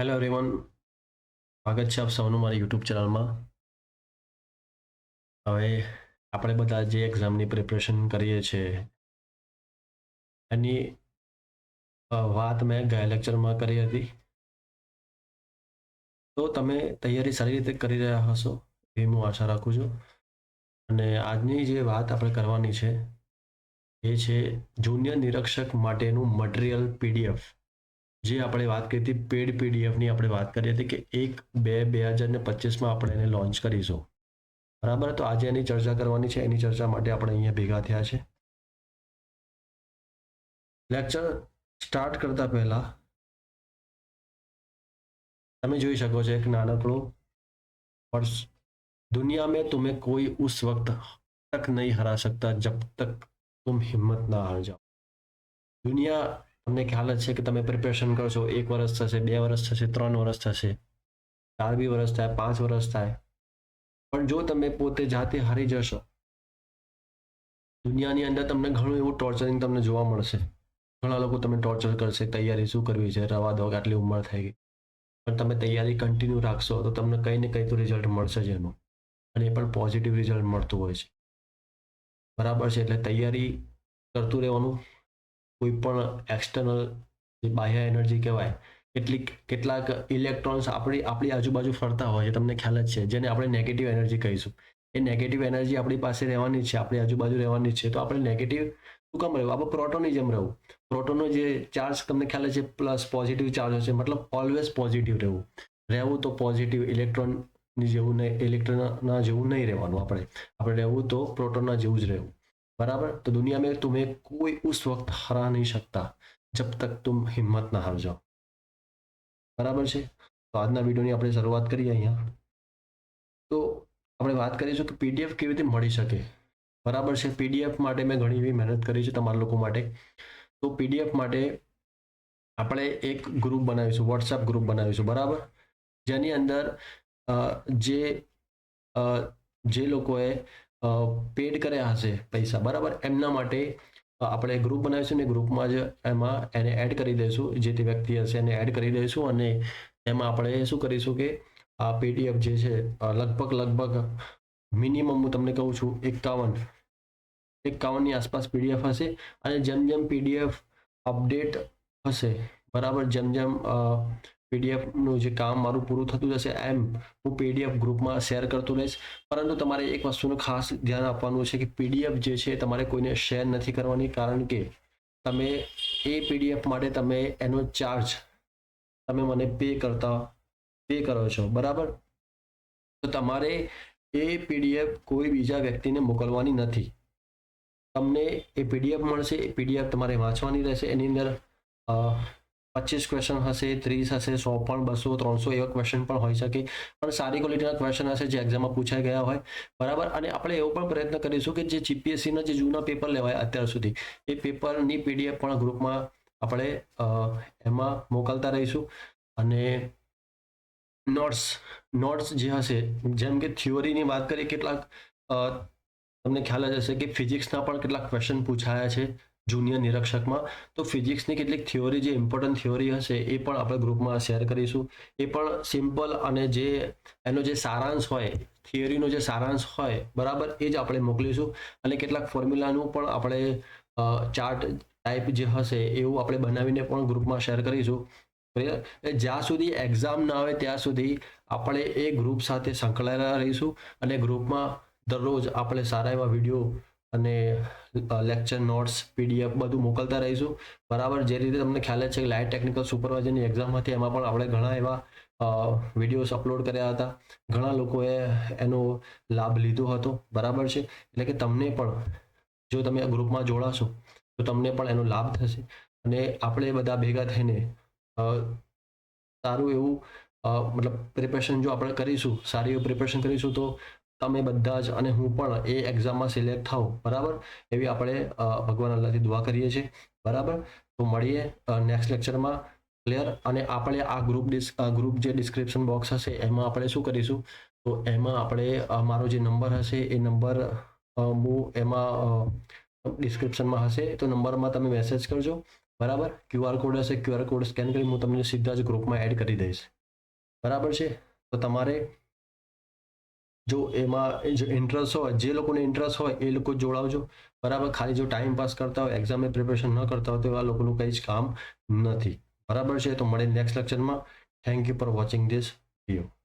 Hello everyone સ્વાગત છે આપ સૌનું મારી યુટ્યુબ ચેનલમાં. હવે આપણે બધા જે એક્ઝામની પ્રિપરેશન કરીએ છીએ, એની વાત મેં ગયા લેક્ચરમાં કરી હતી. તો તમે તૈયારી સારી રીતે કરી રહ્યા હશો એ હું આશા રાખું છું. અને આજની જે વાત આપણે કરવાની છે, એ છે જુનિયર નિરીક્ષક માટેનું મટીરિયલ પીડીએફ જે આપણે વાત કરી હતી પેડ પીડીએફની આપણે વાત કરી હતી કે એક, બે બે હજાર ને પચીસમાં આપણે એને લોન્ચ કરીશું. બરાબર? તો આજે એની ચર્ચા કરવાની છે. એની ચર્ચા માટે આપણે અહીંયા ભેગા થયા છે. લેક્ચર સ્ટાર્ટ કરતા પહેલા તમે જોઈ શકો છો એક નાનકડો પર્સ દુનિયા મેં તુમે કોઈ ઉસ વક્ત તક નહીં હરા સકતા જબ તક તુમ હિંમત ના હાર જાઓ. દુનિયા તમને ખ્યાલ જ છે કે તમે પ્રિપેરેશન કરશો એક વર્ષ થશે, બે વર્ષ થશે, ત્રણ વર્ષ થશે. ચાર બી વર્ષ થાય, પાંચ વર્ષ થાય. પણ જો તમે પોતે જાતે હારી જશો, દુનિયાની અંદર તમને ઘણું એવું ટોર્ચરિંગ તમને જોવા મળશે. ઘણા લોકો તમે ટોર્ચર કરશે, તૈયારી શું કરવી છે, રવા દો આટલી ઉંમર થઈ ગઈ. પણ તમે તૈયારી કન્ટિન્યુ રાખશો તો તમને કંઈ ને કંઈ તો રિઝલ્ટ મળશે જ એનું. અને એ પણ પોઝિટિવ રિઝલ્ટ મળતું હોય છે. બરાબર છે, એટલે તૈયારી કરતું રહેવાનું કોઈ પણ એક્સટર્નલ જે બાહ્ય એનર્જી કહેવાય, કેટલીક, કેટલાક ઇલેક્ટ્રોન્સ આપણી આપણી આજુબાજુ ફરતા હોય છે તમને ખ્યાલ જ છે, જેને આપણે નેગેટિવ એનર્જી કહીશું. એ નેગેટિવ એનર્જી આપણી પાસે રહેવાની છે, આપણી આજુબાજુ રહેવાની છે, તો આપણે નેગેટિવ શું કામ રહેવું? આપણે પ્રોટોનની જેમ રહેવું. પ્રોટોનનો જે ચાર્જ તમને ખ્યાલ છે પ્લસ પોઝિટિવ ચાર્જ હશે, મતલબ ઓલવેઝ પોઝિટિવ રહેવું. રહેવું તો પોઝિટિવ ઇલેક્ટ્રોનની જેવું નહીં ઇલેક્ટ્રોનના જેવું નહીં રહેવાનું આપણે. આપણે રહેવું તો પ્રોટોનના જેવું જ રહેવું. बराबर तो दुनिया में तुम्हें कोई उस वक्त हरा नहीं सकता जब तक तुम हिम्मत ना हार जाओ બરાબર છે તો આજના વિડીયોની આપણે શરૂઆત કરીએ અહીંયા તો આપણે વાત કરીશું કે પીડીએફ કેવી રીતે મળી શકે બરાબર છે પીડીએફ માટે મેં ઘણી એવી મહેનત કરી છે તમારા લોકો માટે તો પીડીએફ માટે આપણે એક ગ્રુપ બનાવીશું વોટ્સએપ ગ્રુપ બનાવીશું બરાબર જેની અંદર અ, જે અ, જે લોકોએ પેડ કર્યા હશે પૈસા, બરાબર? એમના માટે આપણે ગ્રુપ બનાવીશું ને ગ્રુપમાં જ એમાં એને એડ કરી દઈશું, જે તે વ્યક્તિ હશે એને એડ કરી દઈશું અને એમાં આપણે શું કરીશું કે, આ પીડીએફ જે છે લગભગ લગભગ મિનિમમ હું તમને કહું છું એકાવન એકાવનની આસપાસ પીડીએફ હશે અને જેમ જેમ પીડીએફ અપડેટ હશે, બરાબર? જેમ જેમ પીડીએફનું જે કામ મારું પૂરું થતું જશે, એમ હું પીડીએફ ગ્રુપમાં શેર કરતો રહીશ. પરંતુ તમારે એક વસ્તુનું ખાસ ધ્યાન આપવાનું છે કે પીડીએફ જે છે, તમારે કોઈને શેર નથી કરવાની. કારણ કે તમે એ પીડીએફ માટે તમે એનો ચાર્જ તમે મને પે કરતા પે કરો છો. બરાબર? તો તમારે એ પીડીએફ કોઈ બીજા વ્યક્તિને મોકલવાની નથી. તમને એ પીડીએફ મળશે, એ પીડીએફ તમારે વાંચવાની રહેશે. એની અંદર પચીસ ક્વેશ્ચન હશે, ત્રીસ હશે, સો પણ, બસો, ત્રણસો એવા ક્વેશ્ચન પણ હોઈ શકે. પણ સારી ક્વોલિટીના ક્વેશ્ચન હશે જે એક્ઝામમાં પૂછાઈ ગયા હોય. બરાબર? અને આપણે એવો પણ પ્રયત્ન કરીશું કે જે જીપીએસસીના જે જૂના પેપર લેવાય અત્યાર સુધી, એ પેપરની પીડીએફ પણ ગ્રુપમાં આપણે એમાં મોકલતા રહીશું. અને નોટ્સ નોટ્સ જે હશે, જેમ કે થિયોરીની વાત કરીએ, કેટલાક તમને ખ્યાલ જ હશે કે ફિઝિક્સના પણ કેટલાક ક્વેશ્ચન પૂછાયા છે. જુનિયર નિરીક્ષકમાં. તો ફિઝિક્સની કેટલીક થિયોરી જે ઇમ્પોર્ટન્ટ થિયોરી હશે એ પણ આપણે ગ્રુપમાં શેર કરીશું. એ પણ સિમ્પલ અને જે એનો જે સારાંશ હોય, થિયરીનો જે સારાંશ હોય, બરાબર, એ જ આપણે મોકલીશું. અને કેટલાક ફોર્મ્યુલાનું પણ આપણે ચાર્ટ ટાઈપ જે હશે એવું આપણે બનાવીને પણ ગ્રુપમાં શેર કરીશું? જ્યાં સુધી એક્ઝામ ના આવે ત્યાં સુધી આપણે એ ગ્રુપ સાથે સંકળાયેલા રહીશું અને ગ્રુપમાં દરરોજ આપણે સારા એવા વીડિયો અને લેક્ચર નોટ્સ પીડીએફ બધું મોકલતા રહીશું. બરાબર, જે રીતે તમને ખ્યાલ જ છે કે લાઇટ ટેકનિકલ સુપરવાઇઝરની એક્ઝામ હતી, એમાં પણ આપણે ઘણા એવા વિડીયોઝ અપલોડ કર્યા હતા. ઘણા લોકોએ એનો લાભ લીધો હતો. બરાબર છે? એટલે કે તમને પણ, જો તમે ગ્રુપમાં જોડાશો, તો તમને પણ એનો લાભ થશે. અને આપણે બધા ભેગા થઈને સારું એવું મતલબ પ્રિપરેશન જો આપણે કરીશું, સારી એવું પ્રિપેરેશન કરીશું, તો તમે બધા જ અને હું પણ એ એક્ઝામમાં સિલેક્ટ થાઉં, બરાબર? એવી આપણે ભગવાન અલ્લાહથી દુઆ કરીએ છીએ, બરાબર? તો મળીએ નેક્સ્ટ લેક્ચરમાં ક્લિયર અને આપણે આ ગ્રુપ ગ્રુપ જે ડિસ્ક્રિપ્શન બોક્સ હશે, એમાં આપણે શું કરીશું? તો એમાં આપણે મારો જે નંબર હશે, એ નંબર હું એમાં ડિસ્ક્રિપ્શનમાં હશે, તો નંબરમાં તમે મેસેજ કરજો, બરાબર? ક્યુઆર કોડ હશે ક્યુઆર કોડ સ્કેન કરી હું તમને સીધા જ ગ્રુપમાં એડ કરી દઈશ. બરાબર છે? તો તમારે જો એમાં જો ઇન્ટરેસ્ટ હોય, જે લોકોને ઇન્ટરેસ્ટ હોય, એ લોકો જોડાવજો. બરાબર? ખાલી જો ટાઈમ પાસ કરતા હોય એક્ઝામની પ્રિપેરેશન ન કરતા હોય, તો એવા લોકોનું કંઈ જ કામ નથી. બરાબર છે? તો મળે નેક્સ્ટ લેક્ચરમાં thank you for watching this video